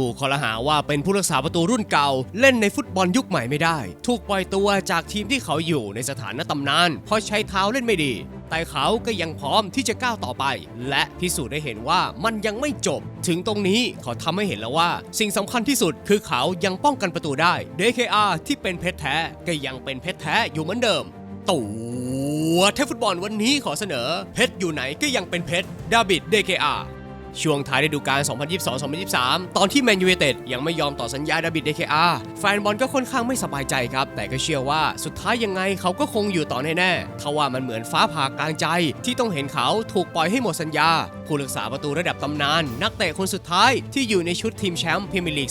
ถูกคอรหาว่าเป็นผู้รักษาประตูรุ่นเก่า เล่นในฟุตบอลยุคใหม่ไม่ได้ ถูกปล่อยตัวจากทีมที่เขาอยู่ในสถานะตำนาน เพราะใช้เท้าเล่นไม่ดี แต่เขาก็ยังพร้อมที่จะก้าวต่อไป และพิสูจน์ได้เห็นว่ามันยังไม่จบ ถึงตรงนี้เขาทำให้เห็นแล้วว่า สิ่งสำคัญที่สุดคือเขายังป้องกันประตูได้ DKR ที่เป็นเพชรแท้ก็ยังเป็นเพชรแท้อยู่เหมือนเดิมตัวเทฟุตบอลวันนี้ขอเสนอ เพชรอยู่ไหนก็ยังเป็นเพชรดาบิด DKR ช่วงท้ายฤดูกาล 2022-2023 ตอนที่แมนยูเต็ดยังไม่ยอมต่อสัญญาดาบิด DKR แฟนบอลก็ค่อนข้างไม่สบายใจครับ แต่ก็เชื่อว่าสุดท้ายยังไงเขาก็คงอยู่ต่อแน่ๆทว่ามันเหมือนฟ้าผ่ากลางใจ ที่ต้องเห็นเขาถูกปล่อยให้หมดสัญญา ผู้รักษาประตูระดับตำนาน นักเตะคนสุดท้ายที่อยู่ในชุดทีมแชมป์พรีเมียร์ลีก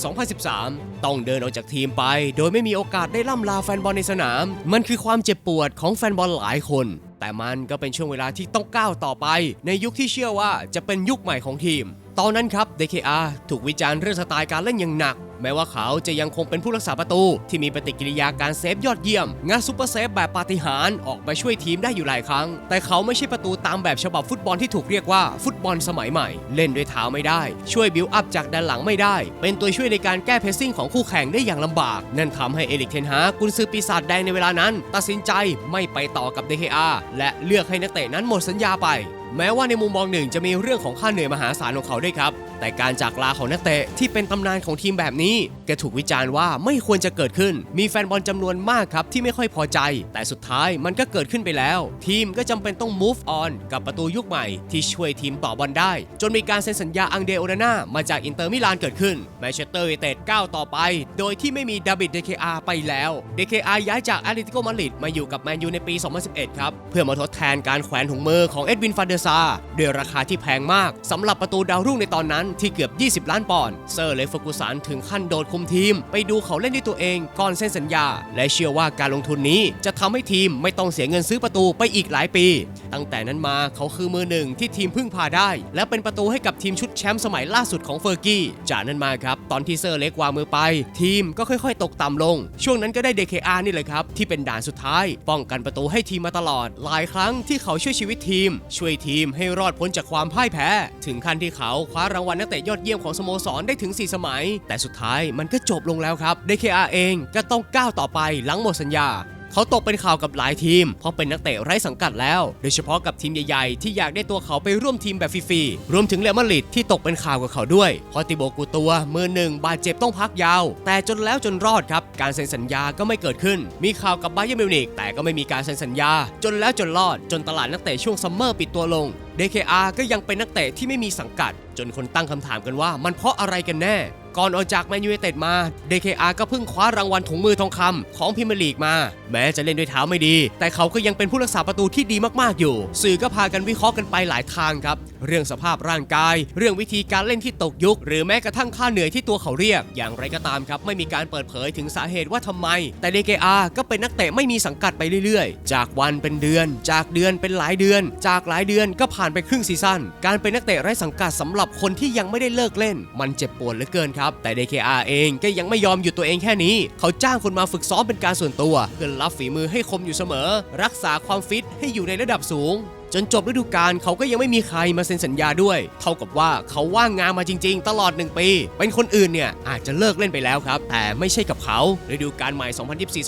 2013 ต้องเดินออกจากทีมไป โดยไม่มีโอกาสได้ล่ำลาแฟนบอลในสนาม มันคือความเจ็บปวดของแฟนบอลหลายคน แต่มันก็เป็นช่วงเวลาที่ต้องก้าวต่อไป ในยุคที่เชื่อว่าจะเป็นยุคใหม่ของทีม ตอนนั้นครับ DKR ถูกวิจารณ์เรื่องสไตล์การเล่นอย่างหนัก แม้ว่าเขาจะยังคงเป็นผู้รักษาประตู ที่มีปฏิกิริยาการเซฟยอดเยี่ยม งานซูเปอร์เซฟแบบปาฏิหาริย์ออกมาช่วยทีมได้อยู่หลายครั้ง แต่เขาไม่ใช่ประตูตามแบบฉบับฟุตบอลที่ถูกเรียกว่าฟุตบอลสมัยใหม่ เล่นด้วยเท้าไม่ได้ ช่วยบิวอัพจากด้านหลังไม่ได้ เป็นตัวช่วยในการแก้เพสซิ่งของคู่แข่งได้อย่างลำบาก นั่นทำให้เอลิกเทนฮากุนซือปีศาจแดงในเวลานั้น ตัดสินใจไม่ไปต่อกับ DKR และเลือกให้นักเตะนั้นหมดสัญญาไป แม้ว่าในมุมมองหนึ่งจะมีเรื่องของค่าเหนื่อยมหาศาลของเขาด้วยครับ แต่การจากลาของนักเตะที่เป็นตำนานของทีมแบบนี้ก็ถูกวิจารณ์ว่าไม่ควรจะเกิดขึ้น มีแฟนบอลจำนวนมากครับที่ไม่ค่อยพอใจ แต่สุดท้ายมันก็เกิดขึ้นไปแล้ว ทีมก็จำเป็นต้อง move on กับประตูยุคใหม่ที่ช่วยทีมต่อบอลได้ จนมีการเซ็นสัญญาอังเดโอนาน่ามาจากอินเตอร์มิลานเกิดขึ้นแมนเชสเตอร์ยูไนเต็ดก้าวต่อไป โดยที่ไม่มีดาบิด DKR ไปแล้ว DKR ย้ายจากแอตเลติโกมาดริดมาอยู่กับแมนยูในปี 2011 ครับเพื่อมาทดแทนการแขวนถุงมือของเอ็ดวินฟานเดอร์ซาร์ด้วยราคาที่แพงมากสำหรับประตูดาวรุ่งในตอนนั้นที่เกือบ 20 ล้านปอนด์เซอร์เลฟเฟอร์กูสันถึงขั้นโดดคุมทีม ไปดูเขาเล่นด้วยตัวเองก่อนเซ็นสัญญา และเชื่อว่าการลงทุนนี้จะทำให้ทีมไม่ต้องเสียเงินซื้อประตูไปอีกหลายปี ตั้งแต่นั้นมาเขาคือมือหนึ่งที่ทีมพึ่งพาได้ และเป็นประตูให้กับทีมชุดแชมป์สมัยล่าสุดของเฟอร์กี้ จากนั้นมาครับ ตอนที่เซอร์เล็กวางมือไป ทีมก็ค่อยๆ ตกต่ำลง ช่วงนั้นก็ได้ DKR นี่เลยครับ ที่เป็นด่านสุดท้าย ป้องกันประตูให้ทีมมาตลอด หลายครั้งที่เขาช่วยชีวิตทีม ช่วยทีมให้รอดพ้นจากความพ่ายแพ้ ถึงขั้นที่เขาคว้ารางวัลนักเตะยอดเยี่ยมของสโมสรได้ถึง 4 สมัย แต่สุดท้ายมันก็จบลงแล้วครับ DKR เองก็ต้องก้าวต่อไปหลังหมดสัญญา เขาตกเป็นข่าวกับหลายทีม เพราะเป็นนักเตะไร้สังกัดแล้ว โดยเฉพาะกับทีมใหญ่ๆ ที่อยากได้ตัวเขาไปร่วมทีมแบบฟรีๆ รวมถึงเรอัลมาดริดที่ตกเป็นข่าวกับเขาด้วย เพราะติโบกูตัวมือหนึ่งบาดเจ็บต้องพักยาว แต่จนแล้วจนรอดครับ การเซ็นสัญญาก็ไม่เกิดขึ้น มีข่าวกับไบเยอร์มิวนิกแต่ก็ไม่มีการเซ็นสัญญา จนแล้วจนรอด จนตลาดนักเตะช่วงซัมเมอร์ปิดตัวลง DKR ก็ยังเป็นนักเตะที่ไม่มีสังกัด จนคนตั้งคำถามกันว่ามันเพราะอะไรกันแน่ ก่อนออกจากแมนยูไนเต็ดมา DKR ก็เพิ่งคว้ารางวัลถุงมือทองคำของพรีเมียร์ลีกมา แม้จะเล่นด้วยเท้าไม่ดี แต่เขาก็ยังเป็นผู้รักษาประตูที่ดีมากๆอยู่ สื่อก็พากันวิเคราะห์กันไปหลายทางครับ เรื่องสภาพร่างกาย เรื่องวิธีการเล่นที่ตกยุค หรือแม้กระทั่งค่าเหนื่อยที่ตัวเขาเรียก อย่างไรก็ตามครับไม่มีการเปิดเผยถึงสาเหตุว่าทำไม แต่ DKR ก็เป็นนักเตะไม่มีสังกัดไปเรื่อยๆ จากวันเป็นเดือน จากเดือนเป็นหลายเดือน จากหลายเดือนก็ผ่านไปครึ่งซีซั่นการเป็นนักเตะไร้สังกัดสำหรับคนที่ยังไม่ได้เลิกเล่น มันเจ็บปวดเหลือเกินครับแต่ DKR เองก็ยังไม่ยอมหยุดตัวเองแค่นี้ เขาจ้างคนมาฝึกซ้อมเป็นการส่วนตัว เพื่อรับฝีมือให้คมอยู่เสมอ รักษาความฟิตให้อยู่ในระดับสูง จนจบฤดูกาลเขาก็ยังไม่มีใครมาเซ็นสัญญาด้วย เท่ากับว่าเขาว่างงานมาจริง ๆ ตลอด 1 ปี เป็นคนอื่นเนี่ยอาจจะเลิกเล่นไปแล้วครับ แต่ไม่ใช่กับเขาฤดูกาลใหม่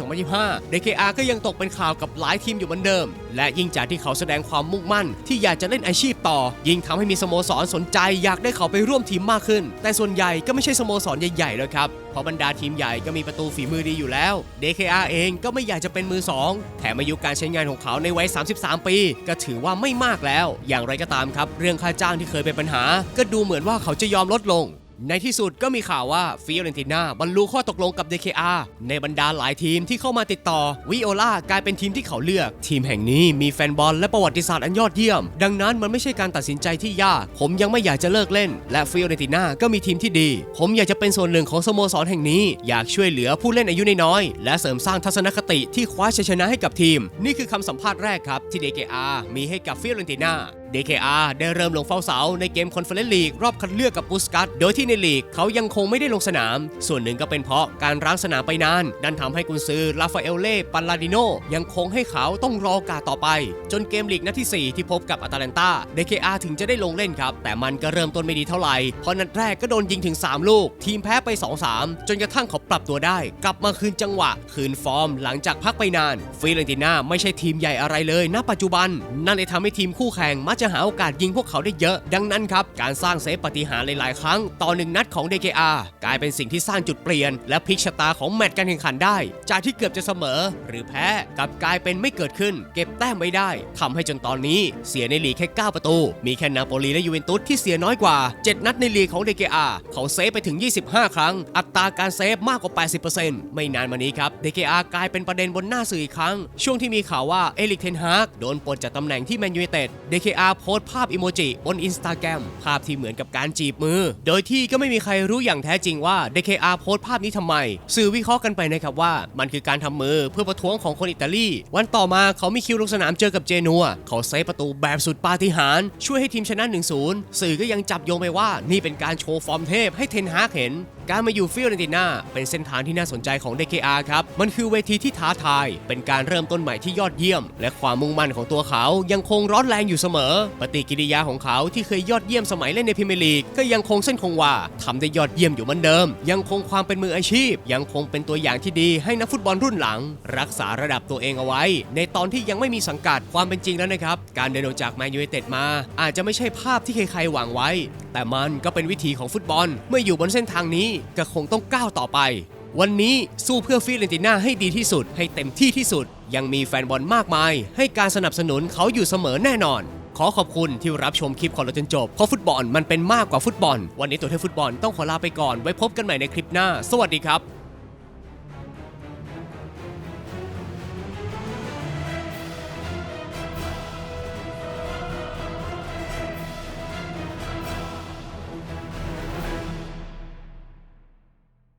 2024-2025 DKR ก็ยังตกเป็นข่าวกับหลายทีมอยู่เหมือนเดิม และยิ่งจากที่เขาแสดงความมุ่งมั่น ที่อยากจะเล่นอาชีพต่อ ยิ่งทำให้มีสโมสรสนใจอยากได้เขาไปร่วมทีมมากขึ้น แต่ส่วนใหญ่ก็ไม่ใช่สโมสรใหญ่ๆเลยครับเพราะบรรดาทีมใหญ่ก็มีประตูฝีมือดีอยู่แล้ว DKR เองก็ไม่อยากจะเป็นมือ 2 แถมอายุการใช้งานของเขาในวัย 33 ปี ก็ถือว่าไม่มากแล้ว อย่างไรก็ตามครับ เรื่องค่าจ้างที่เคยเป็นปัญหา ก็ดูเหมือนว่าเขาจะยอมลดลง ในที่สุดก็มีข่าวว่าฟิโอเรนติน่าบรรลุข้อตกลงกับ DKR ในบรรดาหลายทีมที่เข้ามาติดต่อวิโอลากลายเป็นทีมที่เขาเลือก ทีมแห่งนี้มีแฟนบอลและประวัติศาสตร์อันยอดเยี่ยม ดังนั้นมันไม่ใช่การตัดสินใจที่ยาก ผมยังไม่อยากจะเลิกเล่น และฟิโอเรนติน่าก็มีทีมที่ดี ผมอยากจะเป็นส่วนหนึ่งของสโมสรแห่งนี้ อยากช่วยเหลือผู้เล่นอายุน้อยและเสริมสร้างทัศนคติที่คว้าชัยชนะให้กับทีม นี่คือคำสัมภาษณ์แรกครับที่ DKR มีให้กับฟิโอเรนติน่า DKR ได้เริ่มลงเฝ้าเสาในเกมคอนเฟอเรนซ์ลีกรอบคัดเลือกกับปุสกัตโดยที่ในลีกเขายังคงไม่ได้ลงสนาม ส่วนหนึ่งก็เป็นเพราะการร้างสนามไปนาน ดันทำให้กุนซือราฟาเอลเล่ปัลลาดิโนยังคงให้เขาต้องรอกาต่อไป จนเกมลีกนัดที่ 4 ที่พบกับอตาแลนตา DKR ถึงจะได้ลงเล่นครับ แต่มันก็เริ่มต้นไม่ดีเท่าไหร่เพราะนัดแรกก็โดนยิงถึง 3 ลูก ทีมแพ้ไป 2-3 จนกระทั่งเขาปรับตัวได้ กลับมาคืนจังหวะ คืนฟอร์ม หลังจากพักไปนานฟิเรนติน่าไม่ใช่ทีมใหญ่อะไรเลยณปัจจุบัน นั่นเลยทำให้ทีมคู่แข่งมักจะหาโอกาสยิงพวกเขาได้เยอะ ดังนั้นครับ การสร้างเซฟปฏิหารหลาย ๆ ครั้ง ต่อหนึ่งนัดของ DKR กลายเป็นสิ่งที่สร้างจุดเปลี่ยน และพลิกชะตาของแมตช์การแข่งขันได้ จากที่เกือบจะเสมอ หรือแพ้กลับกลายเป็นไม่เกิดขึ้น เก็บแต้มไว้ได้ทำให้จนตอนนี้เสียในลีกแค่ 9 ประตู มีแค่นาโปลีและยูเวนตุสที่เสียน้อยกว่า 7 นัดในลีกของ DKR เขาเซฟไปถึง 25 ครั้ง อัตราการเซฟมากกว่า 80%ไม่นานมานี้ครับ DKR กลายเป็นประเด็นบนหน้าสื่ออีกครั้ง ช่วงที่มีข่าวว่าเอลิกเทนฮากโดนปลดจากตำแหน่งที่แมนยูเต็ด DKR โพสต์ภาพอิโมจิบนอินสตาแกรมภาพที่เหมือนกับการจีบมือ โดยที่ก็ไม่มีใครรู้อย่างแท้จริงว่า DKR โพสต์ภาพนี้ทำไม สื่อวิเคราะห์กันไปนะครับว่า มันคือการทำมือเพื่อประท้วงของคนอิตาลี วันต่อมาเขามีคิวลงสนามเจอกับเจนัว เขาเซฟประตูแบบสุดปาฏิหาริย์ช่วยให้ทีมชนะ 1-0 สื่อก็ยังจับโยงไปว่านี่เป็นการโชว์ฟอร์มเทพให้เทนฮากเห็น การมาอยู่ฟิโอเรนติน่าเป็นเส้นทางที่น่าสนใจของ DKR ครับ มันคือเวทีที่ท้าทาย เป็นการเริ่มต้นใหม่ที่ยอดเยี่ยม และความมุ่งมั่นของตัวเขายังคงร้อนแรงอยู่เสมอ ปฏิกิริยาของเขาที่เคยยอดเยี่ยมสมัยเล่นในพรีเมียร์ลีกก็ยังคงเส้นคงวาทำได้ยอดเยี่ยมอยู่เหมือนเดิม ยังคงความเป็นมืออาชีพ ยังคงเป็นตัวอย่างที่ดีให้นักฟุตบอลรุ่นหลัง รักษาระดับตัวเองเอาไว้ ในตอนที่ยังไม่มีสังกัดความเป็นจริงแล้วนะครับการเดินออกจากแมนยูไนเต็ดมา อาจจะไม่ใช่ภาพที่ใครๆหวังไว้ แต่มันก็เป็นวิธีของฟุตบอล เมื่ออยู่บนเส้นทางนี้ก็คงต้องก้าวต่อไป วันนี้สู้เพื่อฟิเรนติน่าให้ดีที่สุด ให้เต็มที่ที่สุด ยังมีแฟนบอลมากมาย ให้การสนับสนุนเขาอยู่เสมอแน่นอน ขอขอบคุณที่รับชมคลิปของเราจนจบเพราะฟุตบอลมันเป็นมากกว่าฟุตบอล วันนี้ตัวเทพฟุตบอลต้องขอลาไปก่อนไว้พบกันใหม่ในคลิปหน้า สวัสดีครับ